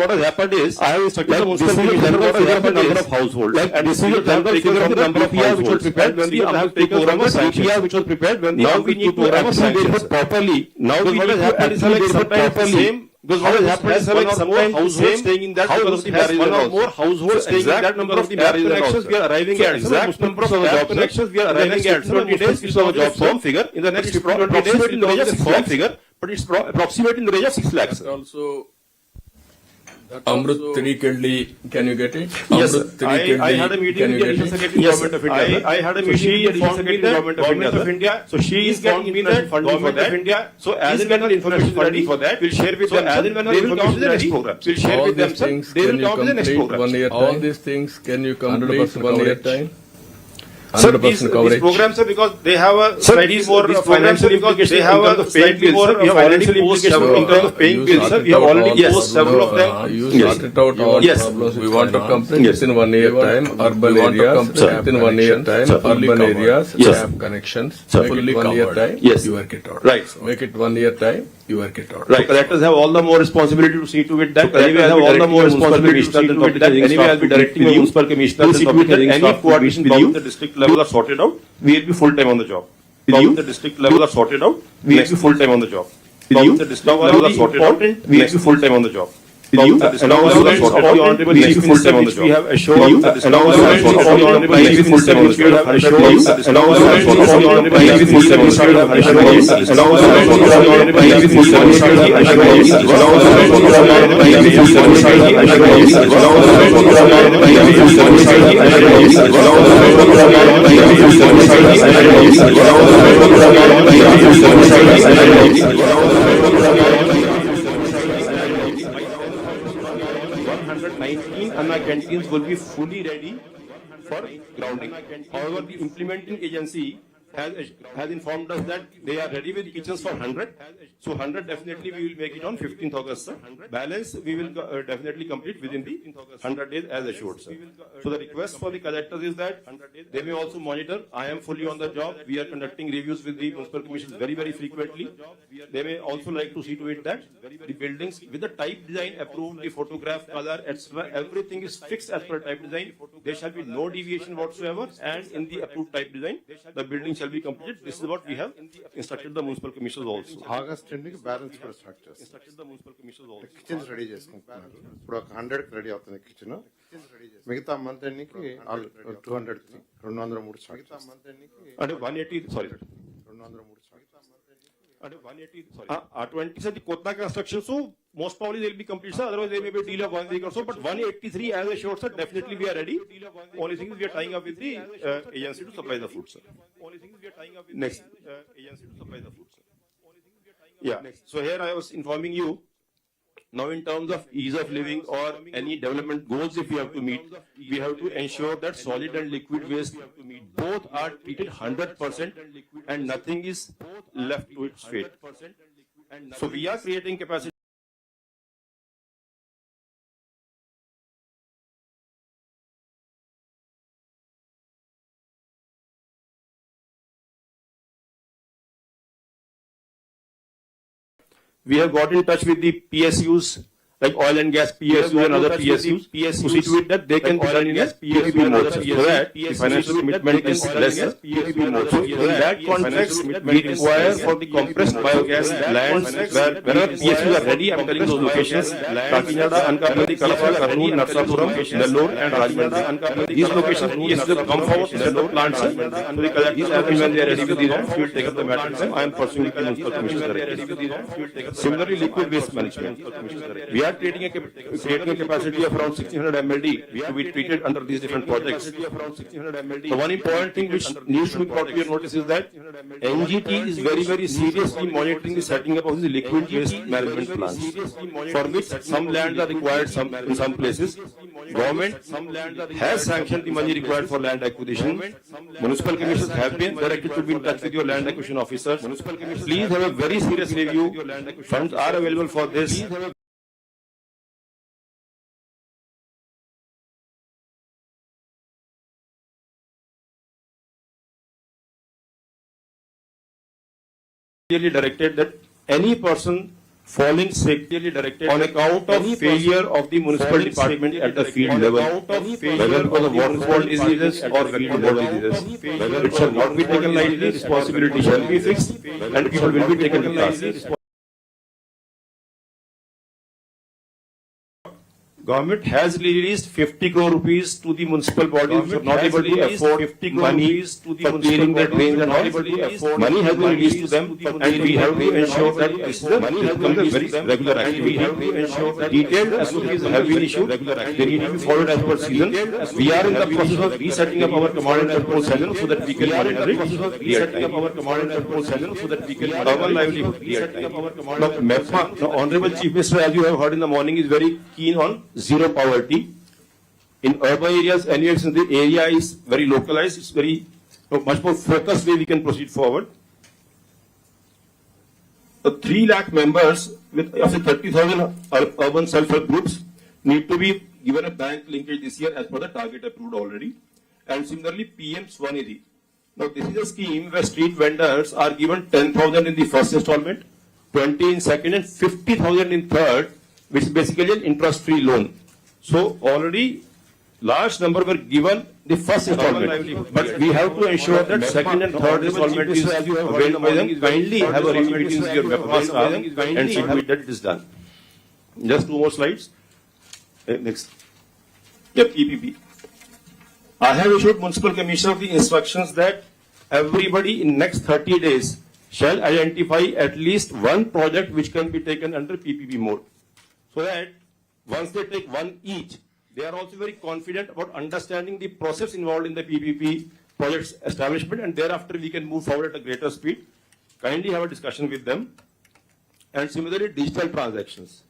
what has happened is, I have studied like the this is general figure of number of households. Like and this is the general figure of the number of households. Which was prepared when the AMRUT program was sanctioned. which was prepared when the AMRUT program was sanctioned. properly. Now we need to actually properly. Because what has happened is like sometimes households staying in that number of the marriage one or more households staying in that number of the marriage we are arriving at exact number of jobs. connections we are arriving at 20 days is our job figure in the next 20 days it will be figure but it's approximately in the range of 6 lakhs also Amrut Trikadli, can you get it? Yes, I, I had a meeting can you with the get it? Secretary Yes, Government of. India. I, I had a meeting with the Additional informed me Government of Government of India. So she is getting informed me international funding for that. India. So as and when our information is ready for that, we'll share with So them. as and when our They will come information is the next ready. We'll share with them, sir. They will come to the next program. All these things can you complete one year coverage. time? Sir, these, coverage. these programs are because they have a sir, slightly these, more these financial implications. They have a slightly more sir, financial implications in terms of paying bills. Sir, we have already yes, posed several of them. You yes. started out all yes. problems. We want to complete yes. in one year time. Urban areas, sir. in one year time. Urban areas, yes. have connections. Sir. Make it one year time. Yes. You work it out. Right. Make it one year time you are it out. Right. So have all the more responsibility to see to it that. So anyway, I have all the more responsibility to see to it that. Anyway, I'll be directing the municipal commissioner to see to it that any coordination problems at the district level are sorted out. We'll be full time on the job. Problems at the district level are sorted out. We'll be full time on the job. Problems at the district level are sorted out. We'll be full time on the job. Allow us chief minister we have assured allow us chief minister we have assured allow us chief minister we have assured allow us chief minister we have assured allow us chief minister we have assured allow us chief minister we have assured allow us chief minister we have assured you canteens will be fully ready for grounding. However, the implementing agency has, has informed us that they are ready with kitchens for hundred. So hundred definitely we will make it on fifteenth August, sir. Balance, we will uh, definitely complete within the hundred days as assured, sir. So the request for the collectors is that they may also monitor. I am fully on the job. We are conducting reviews with the municipal commissions very, very frequently. They may also like to see to it that the buildings with the type design approved, the photograph, color, etc., everything is fixed as per type design. There shall be no deviation whatsoever, and in the approved type design, the building shall be completed. This is what we have instructed the municipal commissioners also. August రెండుకి balance కూడా start చేస్తాం Instructed the municipal commissioners also. Kitchens ready చేసుకుంటున్నారు ఇప్పుడు ఒక hundred కి ready అవుతుంది kitchen మిగతా month ఎన్నికి two hundred రెండు వందల మూడు స్టార్ట్ అంటే వన్ ఎయిటీ సారీ రెండు వందల మూడు At 180, sorry. Uh, uh, 20 said the Kotla construction, so most probably they'll be complete, sir. Otherwise, there may be a deal of one week or so. But 183, as I showed, sir, definitely we are ready. Only thing is we are tying up with the uh, agency to supply the food, sir. Only thing is we are tying up with Next. the uh, agency to supply the food, sir. Yeah. So here I was informing you now in terms of ease of living or any development goals if we have to meet, we have to ensure that solid and liquid waste both are treated hundred percent and nothing is left to its fate. So we are creating capacity. We have got in touch with the PSUs, like oil and gas PSU and other PSUs, to see to it that they can be done in a PPP mode, so that the financial commitment is lesser. So in that context, we require for the compressed biogas lands, where wherever PSUs are ready, I'm telling those locations, Kakinada, Ankaprati, Kalapa, Karnool, Narsapuram, Nellore and Rajahmundry. These locations, PSUs come forward set up plants. So the collectors, when they are ready with these, we will take up the matter. I am pursuing the municipal commissioners directly. Similarly, liquid waste management. We are creating a, creating a capacity of around 1600 MLD to be treated under these different projects. The one important thing which needs to be brought to your notice is that NGT is very, very seriously monitoring the setting up of the liquid waste management plants. For which some lands are required some, in some places. Government has sanctioned the money required for land acquisition. Municipal commissioners have been directed to be in touch with your land acquisition officers. Please have a very serious review. Funds are available for this. Clearly directed that any person falling sick on account of failure of the municipal department at the field level, whether because of waterfall diseases or level diseases, whether it shall not be taken lightly, responsibility shall be fixed, and people will be taken to task. Government has released 50 crore rupees to the municipal bodies which are not able to afford money for clearing their drains and all. Money has been released to them and we have to ensure that this is a, money has become a very regular activity. We have to ensure that detailed SOPs have been issued. They need to be followed as per season. We are in the process of resetting up our command and control center so that we can monitor it real time. our command and control center so that we can urban livelihood real time. Now, the Honorable Chief Minister, as you have heard in the morning, is very keen on zero poverty. In urban areas, anyway, since the area is very localized, it's very, uh, much more focused way we can proceed forward. The three lakh members with, of the thirty thousand urban self-help groups need to be given a bank linkage this year as per the target approved already. And similarly, PM Swanidhi. Now, this is a scheme where street vendors are given ten thousand in the first installment, twenty in second and fifty thousand in third, which is basically an interest-free loan. So already large number were given the first installment, but we have to ensure that second and third installment is availed by them. Kindly have a review meeting with your staff and see to it that it is done. Just two more slides. Eh, Next. Yeah, PPP. I have issued municipal commissioner the instructions that everybody in next thirty days shall identify at least one project which can be taken under PPP mode. So that once they take one each, they are also very confident about understanding the process involved in the PPP project's establishment and thereafter we can move forward at a greater speed. Kindly have a discussion with them. And similarly, digital transactions.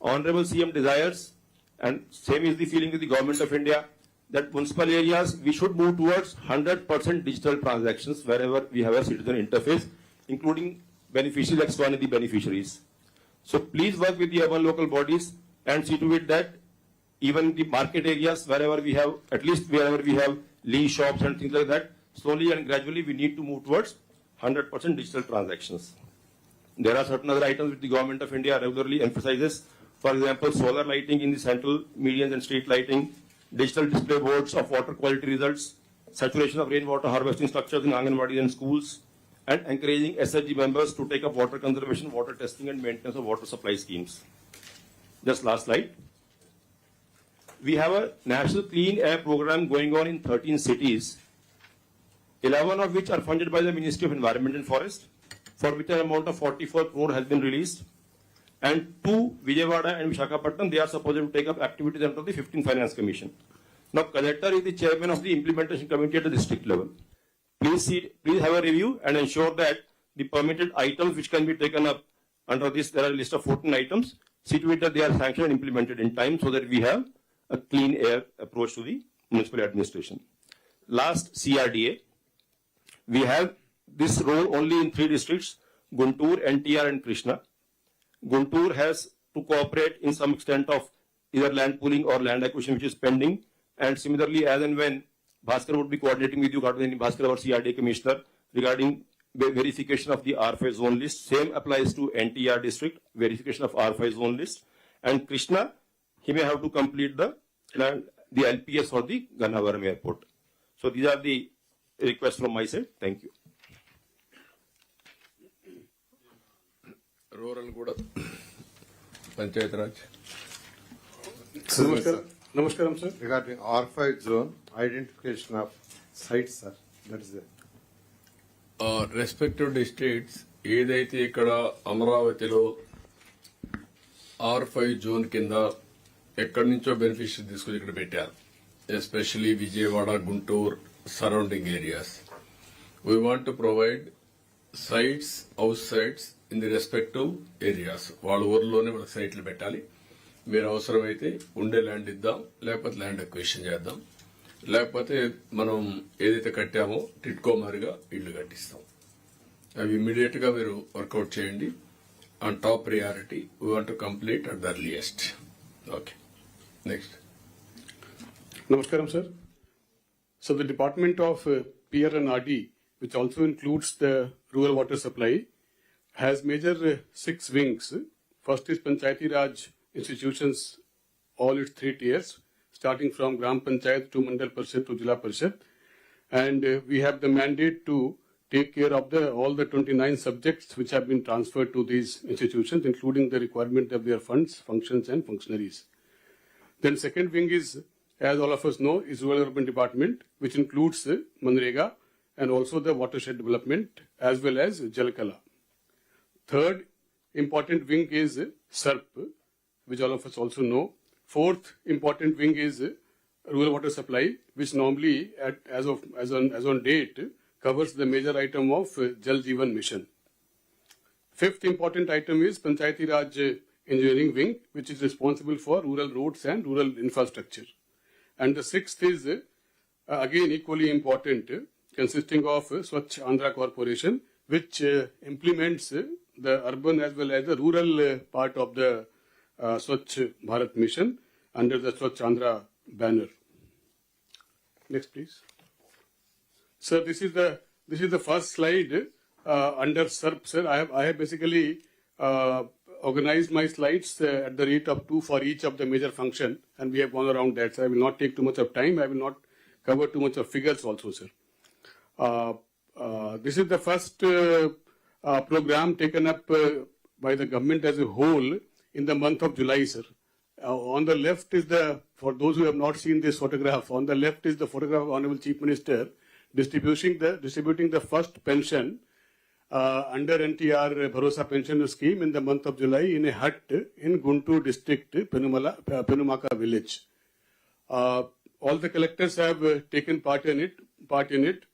Honorable CM desires, and same is the feeling with the government of India, that municipal areas, we should move towards hundred percent digital transactions wherever we have a citizen interface, including beneficiaries like Swanidhi beneficiaries. So please work with the urban local bodies and see to it that even the market areas, wherever we have, at least wherever we have Lee shops and things like that, slowly and gradually we need to move towards hundred percent digital transactions. There are certain other items which the government of India regularly emphasizes. For example, solar lighting in the central medians and street lighting, digital display boards of water quality results, saturation of rainwater harvesting structures in Anganwadis and schools, and encouraging SHG members to take up water conservation, water testing, and maintenance of water supply schemes. Just last slide. We have a national clean air program going on in 13 cities 11 of which are funded by the Ministry of Environment and Forest, for which an amount of 44 crore has been released. And two, Vijayawada and Visakhapatnam, they are supposed to take up activities under the 15 Finance Commission. Now, collector is the chairman of the implementation committee at the district level. Please see, please have a review and ensure that the permitted items which can be taken up under this, there are a list of 14 items. See to it that they are sanctioned and implemented in time so that we have a clean air approach to the municipal administration. Last, CRDA. We have this role only in three districts, Guntur, NTR and Krishna. Guntur has to cooperate in some extent of either land pooling or land acquisition which is pending. And similarly, as and when Bhaskar would be coordinating with you, Bhaskar, our CRDA commissioner, regarding verification of the R5 zone list. Same applies to NTR district, verification of R5 zone list. And Krishna, he may have to complete the, the LPS for the Ganavaram airport. So these are the requests from my side. Thank you. Rural Guda, Panchayat Raj. Namaskaram, sir. Regarding R5 zone, identification of sites, sir. That is it. Respective districts ఏదైతే ఇక్కడ అమరావతిలో are five zone కింద ఎక్కడి నుంచో beneficiary తీసుకుని ఇక్కడ పెట్టారు especially Vijayawada Guntur surrounding areas we want to provide sites house sites in the respective areas వాళ్ళ ఊర్లోనే వాళ్ళ సైట్లు పెట్టాలి మీరు అవసరమైతే ఉండే ల్యాండ్ ఇద్దాం లేకపోతే ల్యాండ్ అక్విజిషన్ చేద్దాం లేకపోతే మనం ఏదైతే కట్టామో టిట్కో మారిగా ఇల్లు కట్టిస్తాం అవి ఇమ్మీడియట్ గా మీరు వర్కౌట్ చేయండి on top priority we want to complete at the earliest okay next Namaskaram, sir. So the Department of uh, PR and RD, which also includes the rural water supply, has major uh, six wings. First is Panchayati Raj institutions, all its three tiers, starting from Gram Panchayat to Mandal Parishad to Jila Parishad. And uh, we have the mandate to take care of the all the 29 subjects which have been transferred to these institutions, including the requirement of their funds, functions, and functionaries. Then second wing is, as all of us know, is Rural Urban Department, which includes uh, Manrega and also the watershed development as well as Jalkala. Third important wing is uh, SERP, which all of us also know. Fourth important wing is uh, rural water supply, which normally at, as of as on as on date covers the major item of uh, Jal Jeevan Mission. Fifth important item is Panchayati Raj uh, Engineering Wing, which is responsible for rural roads and rural infrastructure. And the sixth is uh, again equally important, uh, consisting of uh, Swachh Andhra Corporation, which implements the urban as well as the rural part of the uh, Swachh Bharat mission under the Swachh banner. Next, please. Sir, this is the this is the first slide uh, under SERP. Sir, I have I have basically uh, organized my slides uh, at the rate of two for each of the major function, and we have gone around that. So I will not take too much of time. I will not cover too much of figures also, sir. Uh, uh, this is the first uh, program taken up by the government as a whole in the month of July, sir. Uh, on the left is the, for those who have not seen this photograph, on the left is the photograph of Honorable Chief Minister distributing the, distributing the first pension uh, under NTR Bharosa Pension Scheme in the month of July in a hut in Guntur district, uh, Penumaka village. Uh, all the collectors have uh, taken part in it, part in it,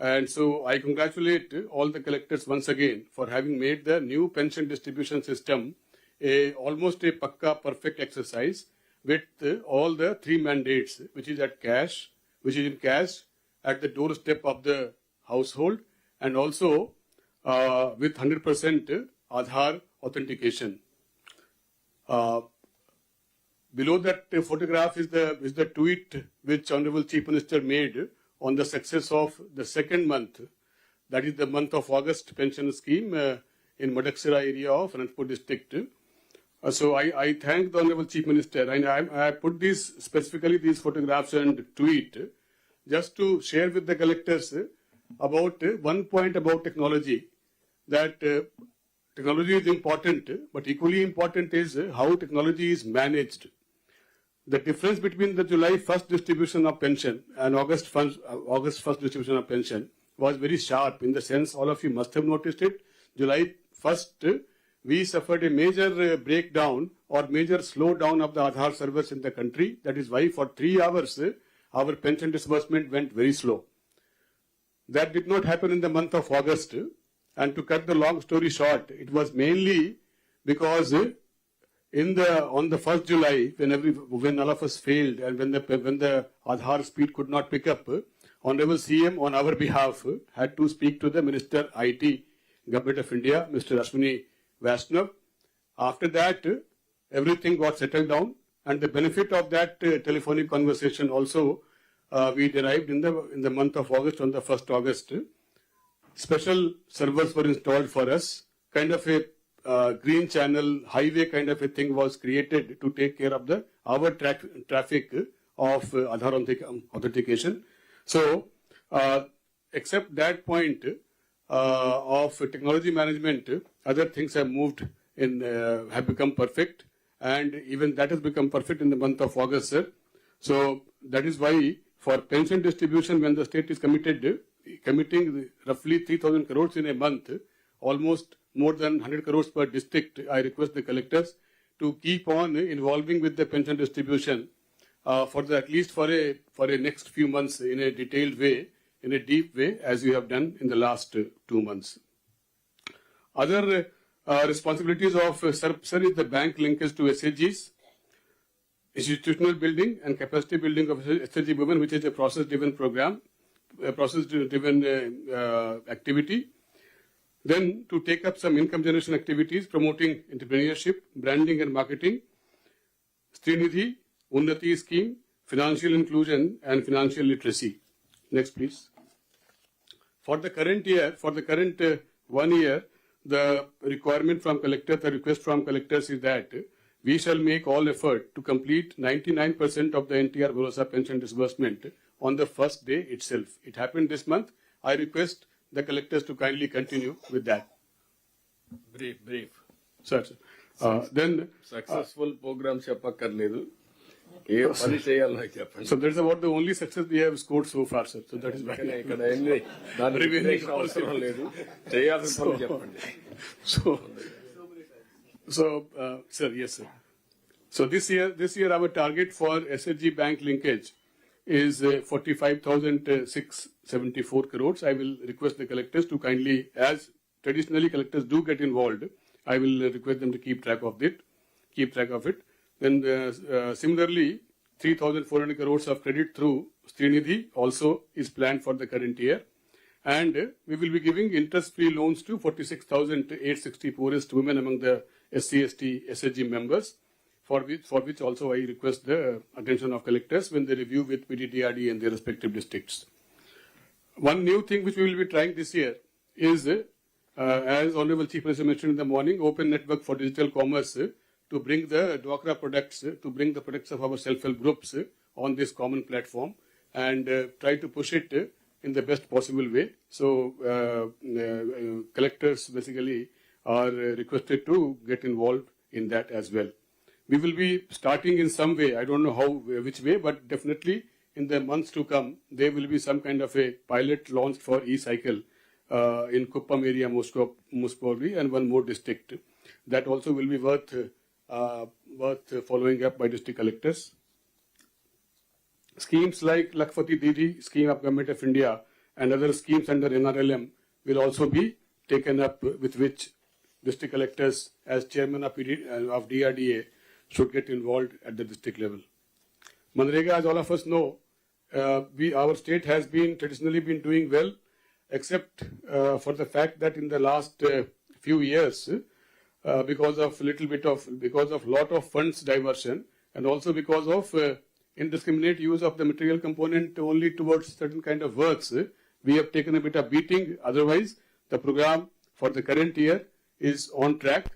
and so I congratulate all the collectors once again for having made the new pension distribution system a almost a pakka perfect exercise with uh, all the three mandates, which is at cash, which is in cash at the doorstep of the household, and also uh, with 100% Aadhaar authentication. Uh, Below that photograph is the is the tweet which Honorable Chief Minister made on the success of the second month, that is the month of August pension scheme uh, in Madaksira area of Anantapur district. Uh, so I, I thank the Honorable Chief Minister and I, I put these specifically these photographs and tweet just to share with the collectors about one point about technology that uh, technology is important, but equally important is how technology is managed. The difference between the July 1st distribution of pension and August 1st, uh, August 1st distribution of pension was very sharp in the sense all of you must have noticed it. July 1st, uh, we suffered a major uh, breakdown or major slowdown of the Aadhaar service in the country. That is why for three hours, uh, our pension disbursement went very slow. That did not happen in the month of August. And to cut the long story short, it was mainly because uh, in the on the first July, when every when all of us failed and when the when the Aadhaar speed could not pick up, Honorable CM on our behalf had to speak to the Minister IT, Government of India, Mr. Ashwini Vaishnav. After that, everything got settled down, and the benefit of that uh, telephonic conversation also uh, we derived in the in the month of August on the first August. special servers were installed for us. Kind of a uh, green channel highway kind of a thing was created to take care of the our tra- traffic of uh, Aadhaar um, authentication. So, uh, except that point uh, of technology management, other things have moved in uh, have become perfect, and even that has become perfect in the month of August, sir. So that is why for pension distribution, when the state is committed, committing roughly 3,000 crores in a month, almost more than 100 crores per district, I request the collectors to keep on involving with the pension distribution uh, for the, at least for a for a next few months in a detailed way, in a deep way, as you have done in the last two months. Other uh, responsibilities of uh, SERP is the bank linkage to SAGs, institutional building and capacity building of SHG women, which is a process-driven program, a process-driven uh, activity. Then to take up some income generation activities, promoting entrepreneurship, branding and marketing, Srinidhi, Unnati scheme, financial inclusion and financial literacy. Next, please. For the current year, for the current one year, the requirement from collectors, the request from collectors is that we shall make all effort to complete 99% of the NTR Bharosa pension disbursement on the first day itself. It happened this month. I request the collectors to kindly continue with that. Brief brief Sir, sir. Uh, then, successful programme చెప్పక్కర్లేదు ఏ పని చేయాలో నాకు చెప్పండి so that's about the only success we have scored so far, sir. So that is why. కానీ ఇక్కడ ఎన్ని దాని Revenue review అవసరం లేదు చేయాల్సిన పని చెప్పండి So, so, uh, sir, yes, sir. So this year, this year our target for SHG bank linkage is uh, 45,674 crores. I will request the collectors to kindly, as traditionally collectors do get involved, I will uh, request them to keep track of it, keep track of it. Then uh, uh, similarly, 3,400 crores of credit through Srinidhi also is planned for the current year. And uh, we will be giving interest-free loans to 46,860 poorest women among the SC, ST, SHG members, for which, for which also I request the attention of collectors when they review with PDDRD and their respective districts. One new thing which we will be trying this year is, uh, as Honorable Chief Minister mentioned in the morning, open network for digital commerce uh, to bring the Dwakra products, to bring the products of our self-help groups on this common platform and uh, try to push it in the best possible way. So uh, uh, collectors basically are requested to get involved in that as well. We will be starting in some way. I don't know how, which way, but definitely in the months to come, there will be some kind of a pilot launched for e-cycle uh, in Kuppam area most, most probably and one more district. That also will be worth, uh, worth following up by district collectors. Schemes like Lakpati Didi, scheme of Government of India, and other schemes under NRLM will also be taken up with which district collectors, as chairman of, uh, of DRDA, should get involved at the district level. Manrega, as all of us know, uh, we, our state has been traditionally been doing well, except uh, for the fact that in the last uh, few years, uh, because of a little bit of because of lot of funds diversion, and also because of uh, indiscriminate use of the material component only towards certain kind of works, uh, we have taken a bit of beating. Otherwise, the program for the current year is on track.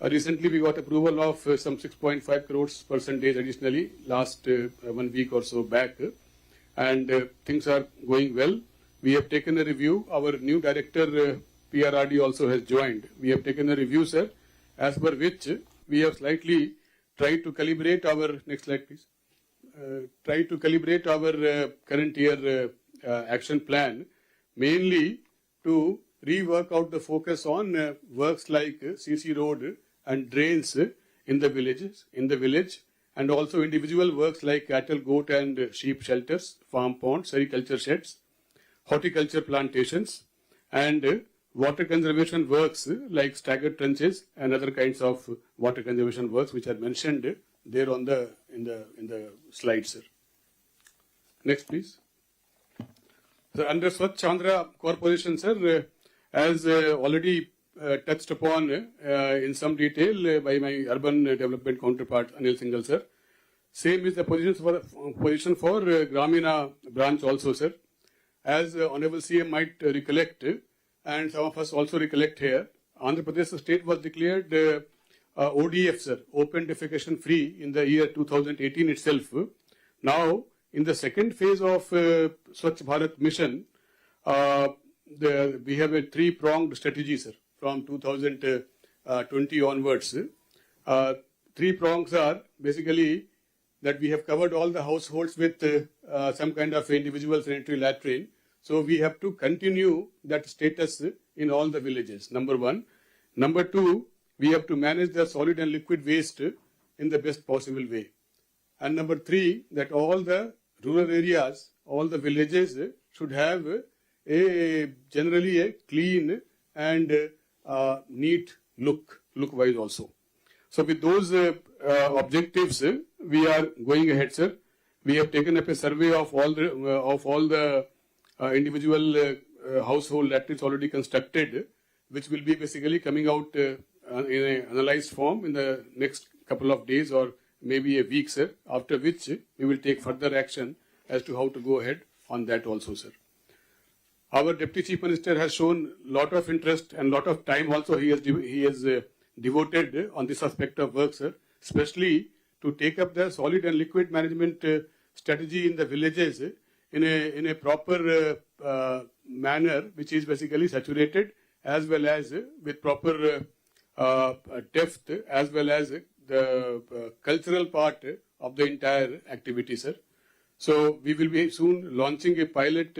Uh, recently, we got approval of uh, some 6.5 crores percentage additionally last uh, one week or so back, and uh, things are going well. We have taken a review. Our new director, uh, PRRD, also has joined. We have taken a review, sir, as per which we have slightly tried to calibrate our next slide, please. Uh, try to calibrate our uh, current year uh, uh, action plan mainly to rework out the focus on uh, works like CC road and drains in the villages, in the village, and also individual works like cattle, goat, and sheep shelters, farm ponds, agriculture sheds, horticulture plantations, and water conservation works like staggered trenches and other kinds of water conservation works which are mentioned there on the in the in the slide, sir. Next, please. So under Swachh Chandra Corporation, sir, as uh, already uh, touched upon uh, in some detail by my urban development counterpart Anil Singhal, sir. Same is the position for position for Gramina branch also, sir. As Honorable CM might recollect, and some of us also recollect here, Andhra Pradesh state was declared uh, uh, ODF, sir, open defecation free in the year 2018 itself. Now, in the second phase of uh, Swachh Bharat mission, uh, the, we have a three-pronged strategy, sir, from 2020 onwards. Uh, three prongs are basically that we have covered all the households with uh, uh, some kind of individual sanitary latrine. So we have to continue that status in all the villages, number one. Number two, we have to manage the solid and liquid waste in the best possible way. And number three, that all the rural areas, all the villages should have a generally a clean and uh, neat look, look wise also. So with those uh, uh, objectives, we are going ahead, sir. We have taken up a survey of all the uh, of all the individual uh, uh, household that is already constructed, which will be basically coming out uh, uh, in an analyzed form in the next couple of days or maybe a week, sir. After which we will take further action as to how to go ahead on that also, sir. Our Deputy Chief Minister has shown a lot of interest and lot of time also he has, he has uh, devoted on this aspect of work, sir, especially to take up the solid and liquid management uh, strategy in the villages uh, in a, in a proper uh, uh, manner, which is basically saturated as well as with proper uh, depth as well as the cultural part of the entire activity, sir. So we will be soon launching a pilot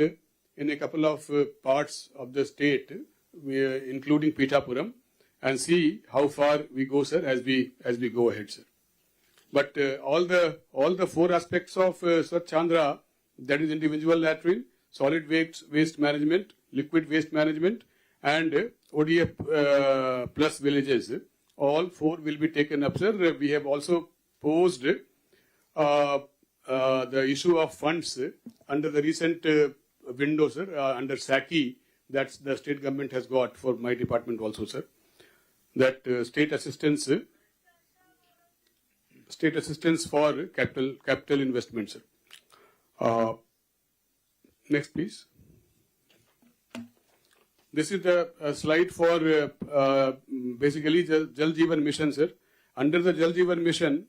in a couple of parts of the state, including Pitapuram, and see how far we go, sir, as we as we go ahead, sir. But uh, all the all the four aspects of uh, that is individual latrine, solid waste waste management, liquid waste management, and uh, ODF uh, plus villages, all four will be taken up, sir. We have also posed uh, uh, the issue of funds under the recent uh, window, sir, uh, under SACI, that the state government has got for my department also, sir. That state assistance, state assistance for capital capital investments, sir. Uh, next, please. This is the uh, slide for uh, uh, basically Jal, Jal Jeevan Mission, sir. Under the Jal Jeevan Mission,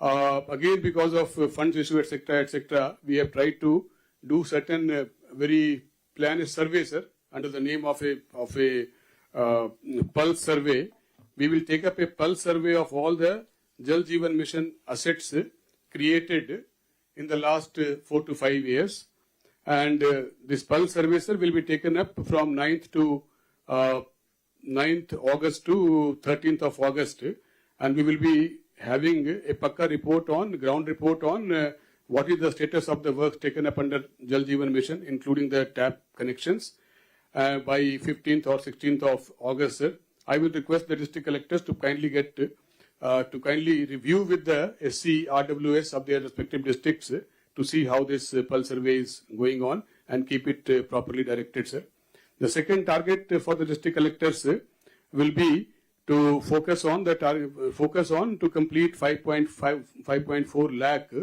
uh, again because of funds issue, etc., etc., we have tried to do certain very plan survey, sir, under the name of a of a pulse survey. We will take up a pulse survey of all the Jal Jeevan Mission assets created in the last uh, four to five years. And uh, this pulse survey, sir, will be taken up from 9th to uh, 9th August to 13th of August. And we will be having a Pakka report on, ground report on uh, what is the status of the work taken up under Jal Jeevan Mission, including the tap connections. Uh, by 15th or 16th of August, sir, I will request the district collectors to kindly get uh, to kindly review with the SC RWS of their respective districts uh, to see how this uh, pulse survey is going on and keep it uh, properly directed, sir. The second target uh, for the district collectors uh, will be to focus on the focus on to complete 5.5, 5.4 lakh uh,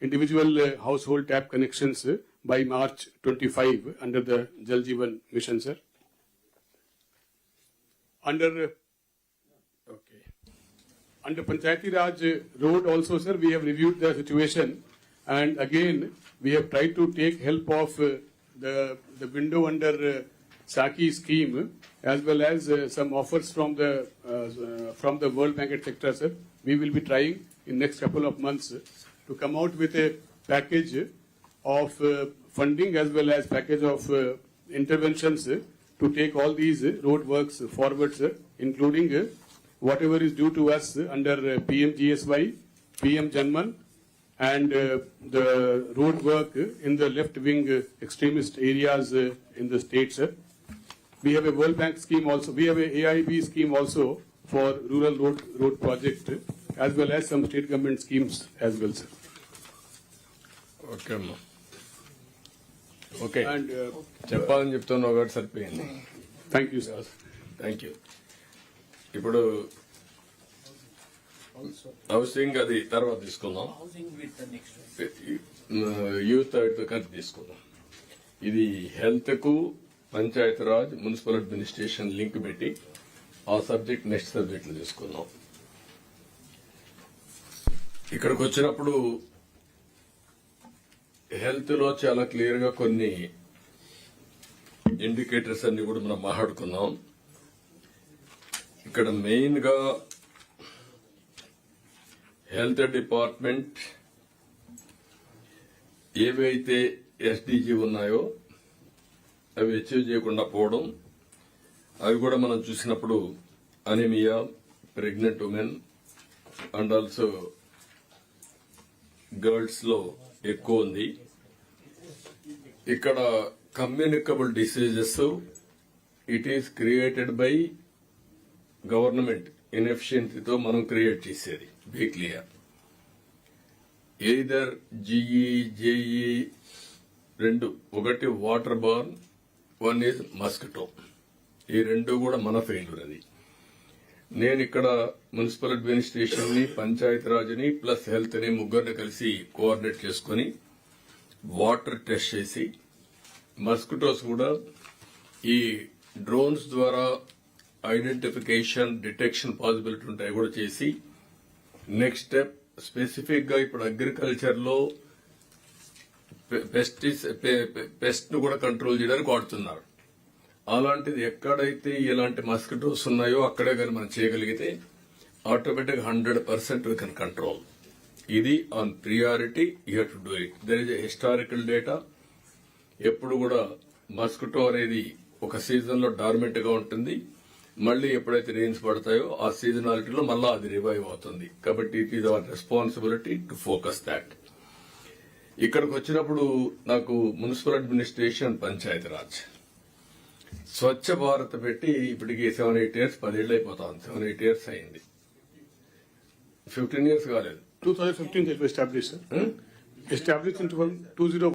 individual uh, household tap connections uh, by March 25 under the Jal Jeevan Mission, sir. Under uh. Under Panchayati Raj Road also, sir, we have reviewed the situation and again, we have tried to take help of uh, the, the window under uh, Saki scheme as well as uh, some offers from the, uh, uh, from the World Bank, etc., sir. We will be trying in next couple of months to come out with a package of uh, funding as well as package of uh, interventions to take all these road works forward, sir, including uh, whatever is due to us uh, under uh, PMGSY, PM Janman, and uh, the road work uh, in the left wing uh, extremist areas uh, in the state, sir. We have a World Bank scheme also. We have a AIB scheme also for rural road road project, uh, as well as some state government schemes as well, sir. Okay అమ్మా okay And uh, చెప్పాలని చెప్తున్నావు కాబట్టి సరిపోయింది thank you, sir. Thank you ఇప్పుడు housing అది తర్వాత తీసుకుందాం. Youth కలిపి తీసుకుందాం. ఇది హెల్త్కు Panchayat Raj municipal administration link పెట్టి ఆ సబ్జెక్ట్ నెక్స్ట్ సబ్జెక్టులు తీసుకుందాం. ఇక్కడికి వచ్చినప్పుడు హెల్త్లో చాలా క్లియర్గా కొన్ని ఇండికేటర్స్ అన్ని కూడా మనం మాట్లాడుకుందాం. ఇక్కడ మెయిన్గా హెల్త్ డిపార్ట్మెంట్ ఏవైతే ఎస్డిజి ఉన్నాయో అవి అచీవ్ చేయకుండా పోవడం అవి కూడా మనం చూసినప్పుడు anaemia pregnant women and also గర్ల్స్లో ఎక్కువ ఉంది. ఇక్కడ communicable diseases it is created by government ఇన్ఎఫిషియన్సీతో మనం క్రియేట్ చేసేది. Weekly app either GE JE రెండు ఒకటి water borne one is mosquito ఈ రెండు కూడా మన ఫెయిల్యూర్ అది. నేను ఇక్కడ మున్సిపల్ అడ్మినిస్ట్రేషన్ని పంచాయతీ ప్లస్ హెల్త్ని ముగ్గురిని కలిసి కోఆర్డినేట్ చేసుకుని వాటర్ టెస్ట్ చేసి మస్కిటోస్ కూడా ఈ డ్రోన్స్ ద్వారా ఐడెంటిఫికేషన్ డిటెక్షన్ పాసిబిలిటీ ఉంటాయి కూడా చేసి నెక్స్ట్ స్టెప్ స్పెసిఫిక్గా ఇప్పుడు అగ్రికల్చర్లో పెస్టిస్ పెస్ట్ను కూడా కంట్రోల్ చేయడానికి వాడుతున్నారు. అలాంటిది ఎక్కడైతే ఇలాంటి మస్కిటోస్ ఉన్నాయో అక్కడే కానీ మనం చేయగలిగితే automatic hundred percent we can control ఇది on priority you to do it there is historical data ఎప్పుడు కూడా మస్కిటో అనేది ఒక సీజన్లో డార్మెంట్గా ఉంటుంది. మళ్ళీ ఎప్పుడైతే రెయిన్స్ పడతాయో ఆ సీజనాలిటీలో మళ్ళీ అది రివైవ్ అవుతుంది. కాబట్టి it is our responsibility to focus that ఇక్కడికి వచ్చినప్పుడు నాకు మున్సిపల్ అడ్మినిస్ట్రేషన్ పంచాయతీరాజ్ స్వచ్ఛ భారత్ పెట్టి ఇప్పటికి సెవెన్ ఎయిట్ ఇయర్స్ పదేళ్ళు అయిపోతాం సెవెన్ ఎయిట్ ఇయర్స్ అయింది. ఫిఫ్టీన్ ఇయర్స్ కాలేదు. 2015 it was established, sir. Established in 20